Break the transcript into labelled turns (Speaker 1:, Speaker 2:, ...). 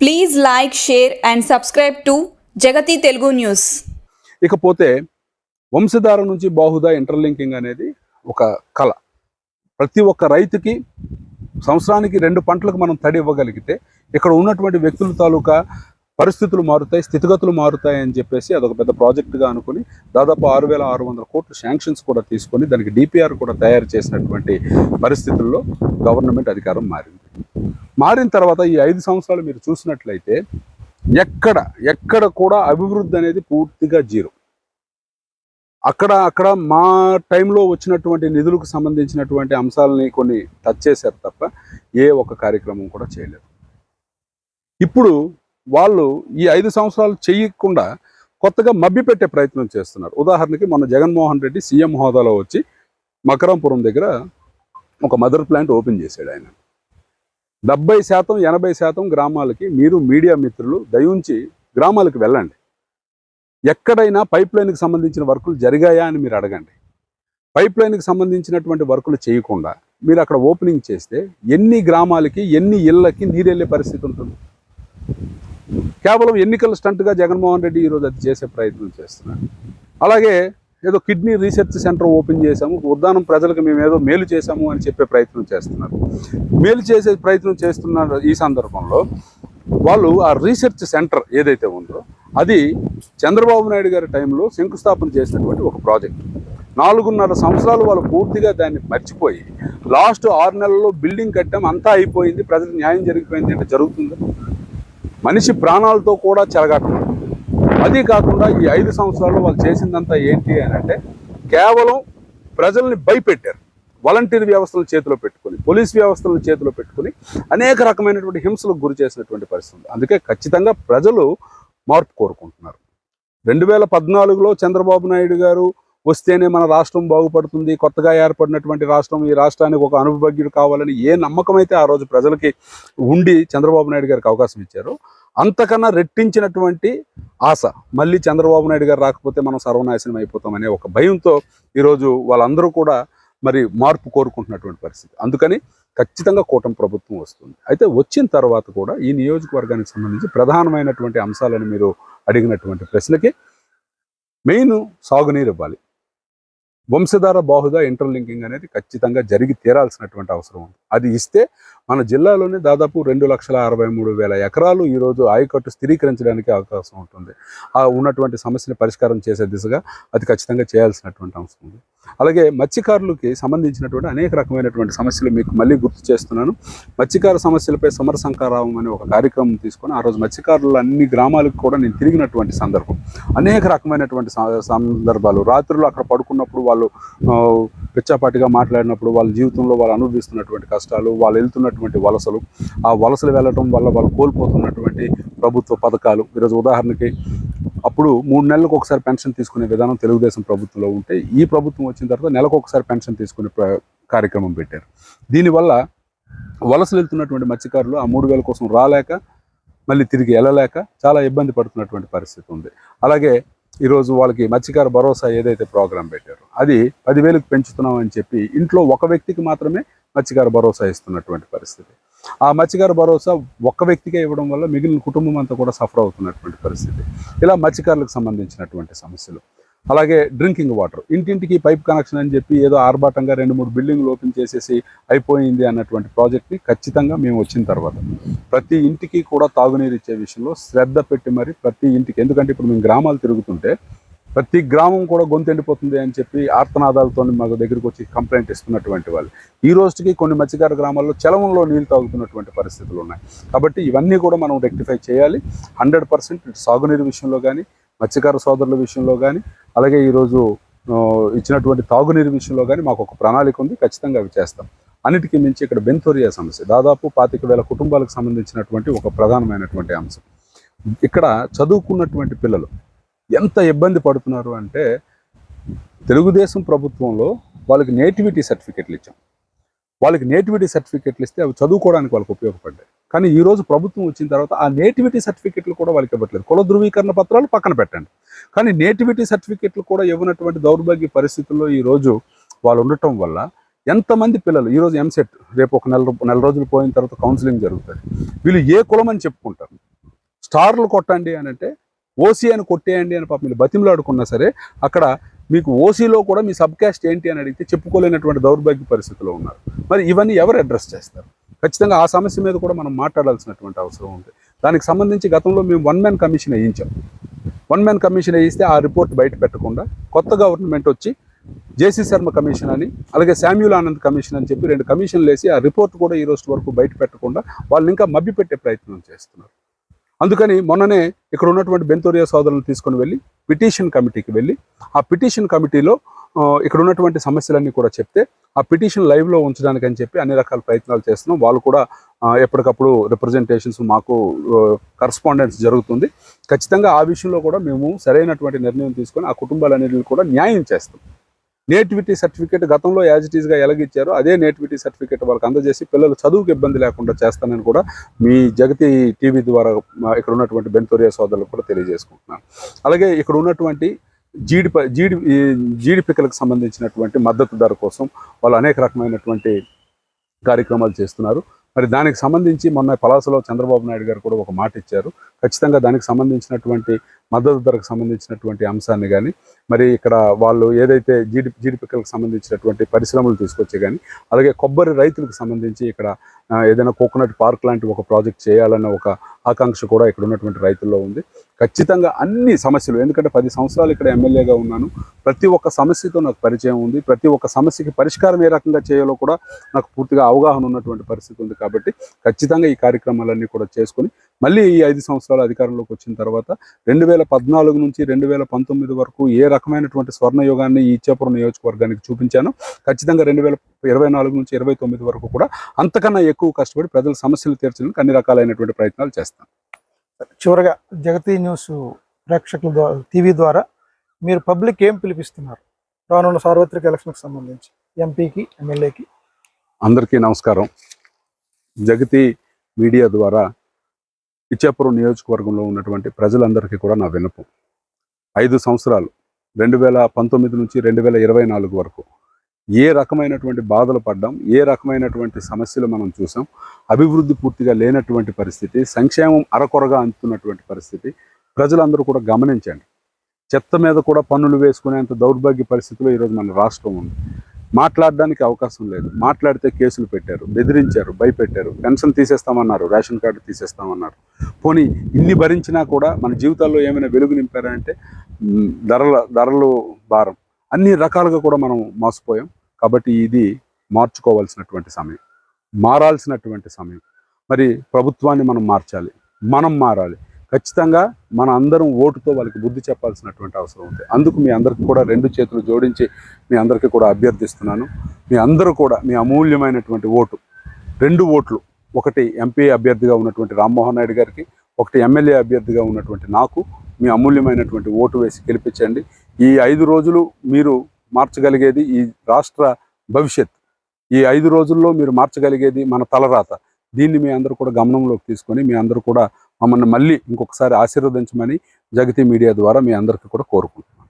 Speaker 1: Please like share and subscribe to Jagathi Telugu news
Speaker 2: ఇకపోతే వంశధార నుంచి Bahuda interlinking అనేది ఒక కళ. ప్రతి ఒక్క రైతుకి సంవత్సరానికి రెండు పంటలకు మనం తడి ఇవ్వగలిగితే ఇక్కడ ఉన్నటువంటి వ్యక్తుల తాలూకా పరిస్థితులు మారుతాయి స్థితిగతులు మారుతాయి అని చెప్పేసి అదొక పెద్ద ప్రాజెక్టుగా అనుకుని దాదాపు ఆరు వేల ఆరు వందల కోట్లు శాంక్షన్స్ కూడా తీసుకొని దానికి డిపిఆర్ కూడా తయారు చేసినటువంటి పరిస్థితుల్లో గవర్నమెంట్ అధికారం మారింది. మారిన తర్వాత ఈ ఐదు సంవత్సరాలు మీరు చూసినట్లయితే ఎక్కడ ఎక్కడ కూడా అభివృద్ధి అనేది పూర్తిగా జీరో. అక్కడ అక్కడ మా టైంలో వచ్చినటువంటి నిధులకు సంబంధించినటువంటి అంశాలని కొన్ని టచ్ చేశారు తప్ప ఏ ఒక్క కార్యక్రమం కూడా చేయలేదు. ఇప్పుడు వాళ్ళు ఈ ఐదు సంవత్సరాలు చేయకుండా కొత్తగా మభ్యపెట్టే ప్రయత్నం చేస్తున్నారు. ఉదాహరణకి మొన్న జగన్మోహన్ రెడ్డి సీఎం హోదాలో వచ్చి మకరంపురం దగ్గర ఒక మదర్ ప్లాంట్ ఓపెన్ చేశాడు ఆయన. డెబ్బై శాతం ఎనభై శాతం గ్రామాలకి మీరు మీడియా మిత్రులు దయించి గ్రామాలకు వెళ్ళండి. ఎక్కడైనా పైప్ లైన్కి సంబంధించిన వర్కులు జరిగాయా అని మీరు అడగండి. పైప్ లైన్కి సంబంధించినటువంటి వర్కులు చేయకుండా మీరు అక్కడ ఓపెనింగ్ చేస్తే ఎన్ని గ్రామాలకి ఎన్ని ఇళ్ళకి నీరు వెళ్ళే పరిస్థితి ఉంటుంది? కేవలం ఎన్నికల స్టంట్గా జగన్మోహన్ రెడ్డి ఈరోజు అది చేసే ప్రయత్నం చేస్తున్నారు అలాగే ఏదో కిడ్నీ రీసెర్చ్ సెంటర్ ఓపెన్ చేశాము. ఉద్దానం ప్రజలకు మేము ఏదో మేలు చేశాము అని చెప్పే ప్రయత్నం చేస్తున్నారు. మేలు చేసే ప్రయత్నం చేస్తున్న ఈ సందర్భంలో వాళ్ళు ఆ రీసెర్చ్ సెంటర్ ఏదైతే ఉందో అది చంద్రబాబు నాయుడు గారి టైంలో శంకుస్థాపన చేసినటువంటి ఒక ప్రాజెక్ట్. నాలుగున్నర సంవత్సరాలు వాళ్ళు పూర్తిగా దాన్ని మర్చిపోయి లాస్ట్ ఆరు నెలల్లో బిల్డింగ్ కట్టాం అంతా అయిపోయింది ప్రజలకు న్యాయం జరిగిపోయింది అంటే జరుగుతుంది? మనిషి ప్రాణాలతో కూడా చెలగాటం. అది కాకుండా ఈ ఐదు సంవత్సరాల్లో వాళ్ళు చేసిందంతా ఏంటి అని అంటే కేవలం ప్రజల్ని భయపెట్టారు. వాలంటీర్ వ్యవస్థలను చేతిలో పెట్టుకొని పోలీస్ వ్యవస్థలను చేతిలో పెట్టుకొని అనేక రకమైనటువంటి హింసలకు గురి చేసినటువంటి పరిస్థితి అందుకే ఖచ్చితంగా ప్రజలు మార్పు కోరుకుంటున్నారు. రెండు వేల పద్నాలుగులో చంద్రబాబు నాయుడు గారు వస్తేనే మన రాష్ట్రం బాగుపడుతుంది కొత్తగా ఏర్పడినటువంటి రాష్ట్రం ఈ రాష్ట్రానికి ఒక అనుభవజ్ఞుడు కావాలని ఏ నమ్మకం అయితే ఆ రోజు ప్రజలకి ఉండి చంద్రబాబు నాయుడు గారికి అవకాశం ఇచ్చారో అంతకన్నా రెట్టించినటువంటి ఆశ. మళ్ళీ చంద్రబాబు నాయుడు గారు రాకపోతే మనం సర్వనాశనం అయిపోతామనే ఒక భయంతో ఈరోజు వాళ్ళందరూ కూడా మరి మార్పు కోరుకుంటున్నటువంటి పరిస్థితి. అందుకని ఖచ్చితంగా కూటమి ప్రభుత్వం వస్తుంది. అయితే వచ్చిన తర్వాత కూడా ఈ నియోజకవర్గానికి సంబంధించి ప్రధానమైనటువంటి అంశాలను మీరు అడిగినటువంటి ప్రశ్నకి మెయిన్ సాగునీరు ఇవ్వాలి. వంశధార బాహుద ఇంటర్లింకింగ్ అనేది ఖచ్చితంగా జరిగి తీరాల్సినటువంటి అవసరం ఉంది. అది ఇస్తే మన జిల్లాలోనే దాదాపు రెండు లక్షల అరవై మూడు వేల ఎకరాలు ఈరోజు ఆయకట్టు స్థిరీకరించడానికి అవకాశం ఉంటుంది. ఆ ఉన్నటువంటి సమస్యని పరిష్కారం చేసే దిశగా అది ఖచ్చితంగా చేయాల్సినటువంటి అవసరం ఉంది. అలాగే మత్స్యకారులకి సంబంధించినటువంటి అనేక రకమైనటువంటి సమస్యలు మీకు మళ్ళీ గుర్తు చేస్తున్నాను. మత్స్యకార సమస్యలపై సమర సంకారావం అనే ఒక కార్యక్రమం తీసుకొని ఆ రోజు మత్స్యకారులు అన్ని గ్రామాలకు కూడా నేను తిరిగినటువంటి సందర్భం. అనేక రకమైనటువంటి సందర్భాలు. రాత్రులు అక్కడ పడుకున్నప్పుడు వాళ్ళు పిచ్చాపాటిగా మాట్లాడినప్పుడు వాళ్ళ జీవితంలో వాళ్ళు అనుభవిస్తున్నటువంటి కష్టాలు వాళ్ళు వెళ్తున్నటువంటి వలసలు. ఆ వలసలు వెళ్ళటం వల్ల వాళ్ళు కోల్పోతున్నటువంటి ప్రభుత్వ పథకాలు. ఈరోజు ఉదాహరణకి అప్పుడు మూడు నెలలకు ఒకసారి పెన్షన్ తీసుకునే విధానం తెలుగుదేశం ప్రభుత్వంలో ఉంటే ఈ ప్రభుత్వం వచ్చిన తర్వాత నెలకు ఒకసారి పెన్షన్ తీసుకునే ప్ర- కార్యక్రమం పెట్టారు. దీనివల్ల వలసలు వెళ్తున్నటువంటి మత్స్యకారులు ఆ మూడు వేల కోసం రాలేక మళ్ళీ తిరిగి వెళ్ళలేక చాలా ఇబ్బంది పడుతున్నటువంటి పరిస్థితి ఉంది. అలాగే ఈరోజు వాళ్ళకి మత్స్యకార భరోసా ఏదైతే ప్రోగ్రాం పెట్టారో అది పదివేలకు పెంచుతున్నామని చెప్పి ఇంట్లో ఒక వ్యక్తికి మాత్రమే మత్స్యకార భరోసా ఇస్తున్నటువంటి పరిస్థితి. ఆ మత్స్యకార భరోసా ఒక్క వ్యక్తికే ఇవ్వడం వల్ల మిగిలిన కుటుంబం అంతా కూడా సఫర్ అవుతున్నటువంటి పరిస్థితి. ఇలా మత్స్యకారులకు సంబంధించినటువంటి సమస్యలు. అలాగే డ్రింకింగ్ వాటర్. ఇంటింటికి పైప్ కనెక్షన్ అని చెప్పి ఏదో ఆర్భాటంగా రెండు మూడు బిల్డింగ్లు ఓపెన్ చేసేసి అయిపోయింది అన్నటువంటి ప్రాజెక్ట్ని ఖచ్చితంగా మేము వచ్చిన తర్వాత. ప్రతి ఇంటికి కూడా తాగునీరు ఇచ్చే విషయంలో శ్రద్ధ పెట్టి మరి ప్రతి ఇంటికి. ఎందుకంటే ఇప్పుడు మేము గ్రామాలు తిరుగుతుంటే ప్రతి గ్రామం కూడా గొంతు ఎండిపోతుంది అని చెప్పి ఆర్తనాదాలతో మాకు దగ్గరికి వచ్చి కంప్లైంట్ ఇస్తున్నటువంటి వాళ్ళు. ఈ రోజుకి కొన్ని మత్స్యకార గ్రామాల్లో చలవంలో నీళ్ళు తాగుతున్నటువంటి పరిస్థితులు ఉన్నాయి. కాబట్టి ఇవన్నీ కూడా మనం రెక్టిఫై చేయాలి. హండ్రెడ్ పర్సెంట్ సాగునీరు విషయంలో కానీ మత్స్యకార సోదరుల విషయంలో కానీ అలాగే ఈరోజు ఇచ్చినటువంటి తాగునీరు విషయంలో కానీ మాకు ఒక ప్రణాళిక ఉంది. ఖచ్చితంగా అవి చేస్తాం. అన్నిటికీ మించి ఇక్కడ బెంతోరియా సమస్య దాదాపు పాతిక వేల కుటుంబాలకు సంబంధించినటువంటి ఒక ప్రధానమైనటువంటి అంశం. ఇక్కడ చదువుకున్నటువంటి పిల్లలు ఎంత ఇబ్బంది పడుతున్నారు అంటే తెలుగుదేశం ప్రభుత్వంలో వాళ్ళకి నేటివిటీ సర్టిఫికెట్లు ఇచ్చాం. వాళ్ళకి నేటివిటీ సర్టిఫికెట్లు ఇస్తే అవి చదువుకోవడానికి వాళ్ళకి ఉపయోగపడ్డాయి. కానీ ఈరోజు ప్రభుత్వం వచ్చిన తర్వాత ఆ నేటివిటీ సర్టిఫికెట్లు కూడా వాళ్ళకి ఇవ్వట్లేదు. కుల ధృవీకరణ పత్రాలు పక్కన పెట్టండి. కానీ నేటివిటీ సర్టిఫికెట్లు కూడా ఇవ్వనటువంటి దౌర్భాగ్య పరిస్థితుల్లో ఈ రోజు వాళ్ళు ఉండటం వల్ల ఎంతమంది పిల్లలు ఈరోజు ఎంసెట్ రేపు ఒక నెల నెల రోజులు పోయిన తర్వాత కౌన్సిలింగ్ జరుగుతుంది. వీళ్ళు ఏ కులం అని చెప్పుకుంటారు? స్టార్లు కొట్టండి అని అంటే ఓసీ అని కొట్టేయండి అని పాప మీరు బతిమలాడుకున్నా సరే అక్కడ మీకు ఓసీలో కూడా మీ సబ్ క్యాస్ట్ ఏంటి అని అడిగితే చెప్పుకోలేనటువంటి దౌర్భాగ్య పరిస్థితిలో ఉన్నారు. మరి ఇవన్నీ ఎవరు అడ్రస్ చేస్తారు? ఖచ్చితంగా ఆ సమస్య మీద కూడా మనం మాట్లాడాల్సినటువంటి అవసరం ఉంది. దానికి సంబంధించి గతంలో మేము వన్ మ్యాన్ కమిషన్ వేయించాం. వన్ మ్యాన్ కమిషన్ వేయిస్తే ఆ రిపోర్ట్ బయట పెట్టకుండా కొత్త గవర్నమెంట్ వచ్చి జేసీ శర్మ కమిషన్ అని అలాగే శామ్యుల్ ఆనంద్ కమిషన్ అని చెప్పి రెండు కమిషన్లు వేసి ఆ రిపోర్ట్ కూడా ఈ రోజు వరకు బయట పెట్టకుండా వాళ్ళు ఇంకా మభ్యపెట్టే ప్రయత్నం చేస్తున్నారు. అందుకని మొన్ననే ఇక్కడ ఉన్నటువంటి బెంతోరియా సోదరులను తీసుకొని వెళ్ళి పిటిషన్ కమిటీకి వెళ్ళి ఆ పిటిషన్ కమిటీలో ఇక్కడ ఉన్నటువంటి సమస్యలన్నీ కూడా చెప్తే ఆ పిటిషన్ లైవ్లో ఉంచడానికి అని చెప్పి అన్ని రకాల ప్రయత్నాలు చేస్తున్నాం. వాళ్ళు కూడా ఎప్పటికప్పుడు రిప్రజెంటేషన్స్ మాకు కరస్పాండెన్స్ జరుగుతుంది. ఖచ్చితంగా ఆ విషయంలో కూడా మేము సరైనటువంటి నిర్ణయం తీసుకొని ఆ కుటుంబాలన్నింటినీ కూడా న్యాయం చేస్తాం. నేటివిటీ సర్టిఫికేట్ గతంలో యాజ్ ఇట్ ఈస్గా ఎలాగిచ్చారో అదే నేటివిటీ సర్టిఫికేట్ వాళ్ళకి అందజేసి పిల్లలు చదువుకు ఇబ్బంది లేకుండా చేస్తానని కూడా మీ జగతి టీవీ ద్వారా ఇక్కడ ఉన్నటువంటి బెంతోరియా సోదరులకు కూడా తెలియజేసుకుంటున్నాను. అలాగే ఇక్కడ ఉన్నటువంటి జీడి జీడి ఈ జీడి పిక్కలకు సంబంధించినటువంటి మద్దతు ధర కోసం వాళ్ళు అనేక రకమైనటువంటి కార్యక్రమాలు చేస్తున్నారు. మరి దానికి సంబంధించి మొన్న పలాసలో చంద్రబాబు నాయుడు గారు కూడా ఒక మాట ఇచ్చారు. ఖచ్చితంగా దానికి సంబంధించినటువంటి మద్దతు ధరకు సంబంధించినటువంటి అంశాన్ని కానీ మరి ఇక్కడ వాళ్ళు ఏదైతే జీడి జీడిపిక్కలకు సంబంధించినటువంటి పరిశ్రమలు తీసుకొచ్చే కానీ అలాగే కొబ్బరి రైతులకు సంబంధించి ఇక్కడ ఏదైనా కోకోనట్ పార్క్ లాంటి ఒక ప్రాజెక్ట్ చేయాలన్న ఒక ఆకాంక్ష కూడా ఇక్కడ ఉన్నటువంటి రైతుల్లో ఉంది. ఖచ్చితంగా అన్ని సమస్యలు ఎందుకంటే పది సంవత్సరాలు ఇక్కడ ఎమ్మెల్యేగా ఉన్నాను. ప్రతి ఒక్క సమస్యతో నాకు పరిచయం ఉంది. ప్రతి ఒక్క సమస్యకి పరిష్కారం ఏ రకంగా చేయాలో కూడా నాకు పూర్తిగా అవగాహన ఉన్నటువంటి పరిస్థితి ఉంది కాబట్టి ఖచ్చితంగా ఈ కార్యక్రమాలన్నీ కూడా చేసుకుని మళ్ళీ ఈ ఐదు సంవత్సరాలు అధికారంలోకి వచ్చిన తర్వాత రెండు వేల పద్నాలుగు నుంచి రెండు వేల పంతొమ్మిది వరకు ఏ రకమైనటువంటి స్వర్ణయోగాన్ని ఈ ఇచ్చాపురం నియోజకవర్గానికి చూపించాను ఖచ్చితంగా రెండు వేల ఇరవై నాలుగు నుంచి ఇరవై తొమ్మిది వరకు కూడా అంతకన్నా ఎక్కువ కష్టపడి ప్రజల సమస్యలు తీర్చడానికి అన్ని రకాలైనటువంటి ప్రయత్నాలు చేస్తాను.
Speaker 3: చివరగా జగతి న్యూస్ ప్రేక్షకుల ద్వారా టీవీ ద్వారా మీరు పబ్లిక్ ఏం పిలిపిస్తున్నారు? రానున్న సార్వత్రిక ఎలక్షన్కి సంబంధించి ఎంపీకి ఎమ్మెల్యేకి.
Speaker 2: అందరికీ నమస్కారం. జగతి మీడియా ద్వారా ఇచ్చాపురం నియోజకవర్గంలో ఉన్నటువంటి ప్రజలందరికీ కూడా నా వినపం ఐదు సంవత్సరాలు రెండు వేల పంతొమ్మిది నుంచి రెండు వేల ఇరవై నాలుగు వరకు ఏ రకమైనటువంటి బాధలు పడ్డాం ఏ రకమైనటువంటి సమస్యలు మనం చూసాం అభివృద్ధి పూర్తిగా లేనటువంటి పరిస్థితి సంక్షేమం అరకొరగా అందుతున్నటువంటి పరిస్థితి ప్రజలందరూ కూడా గమనించండి. చెత్త మీద కూడా పన్నులు వేసుకునేంత దౌర్భాగ్య పరిస్థితిలో ఈరోజు మన రాష్ట్రం ఉంది. మాట్లాడడానికి అవకాశం లేదు. మాట్లాడితే కేసులు పెట్టారు బెదిరించారు భయపెట్టారు. పెన్షన్ తీసేస్తామన్నారు రేషన్ కార్డు తీసేస్తామన్నారు. పోనీ ఇన్ని భరించినా కూడా మన జీవితాల్లో ఏమైనా వెలుగు నింపారంటే ధరల ధరలు భారం. అన్ని రకాలుగా కూడా మనం మోసపోయాం. కాబట్టి ఇది మార్చుకోవాల్సినటువంటి సమయం మారాల్సినటువంటి సమయం. మరి ప్రభుత్వాన్ని మనం మార్చాలి మనం మారాలి. ఖచ్చితంగా మన అందరం ఓటుతో వాళ్ళకి బుద్ధి చెప్పాల్సినటువంటి అవసరం ఉంది. అందుకు మీ అందరికీ కూడా రెండు చేతులు జోడించి మీ అందరికీ కూడా అభ్యర్థిస్తున్నాను. మీ అందరూ కూడా మీ అమూల్యమైనటువంటి ఓటు రెండు ఓట్లు ఒకటి ఎంపీ అభ్యర్థిగా ఉన్నటువంటి రామ్మోహన్ నాయుడు గారికి ఒకటి ఎమ్మెల్యే అభ్యర్థిగా ఉన్నటువంటి నాకు మీ అమూల్యమైనటువంటి ఓటు వేసి గెలిపించండి. ఈ ఐదు రోజులు మీరు మార్చగలిగేది ఈ రాష్ట్ర భవిష్యత్. ఈ ఐదు రోజుల్లో మీరు మార్చగలిగేది మన తలరాత. దీన్ని మీ అందరూ కూడా గమనంలోకి తీసుకొని మీ అందరూ కూడా మమ్మల్ని మళ్ళీ ఇంకొకసారి ఆశీర్వదించమని జగతి మీడియా ద్వారా మీ అందరికీ కూడా కోరుకుంటున్నాను.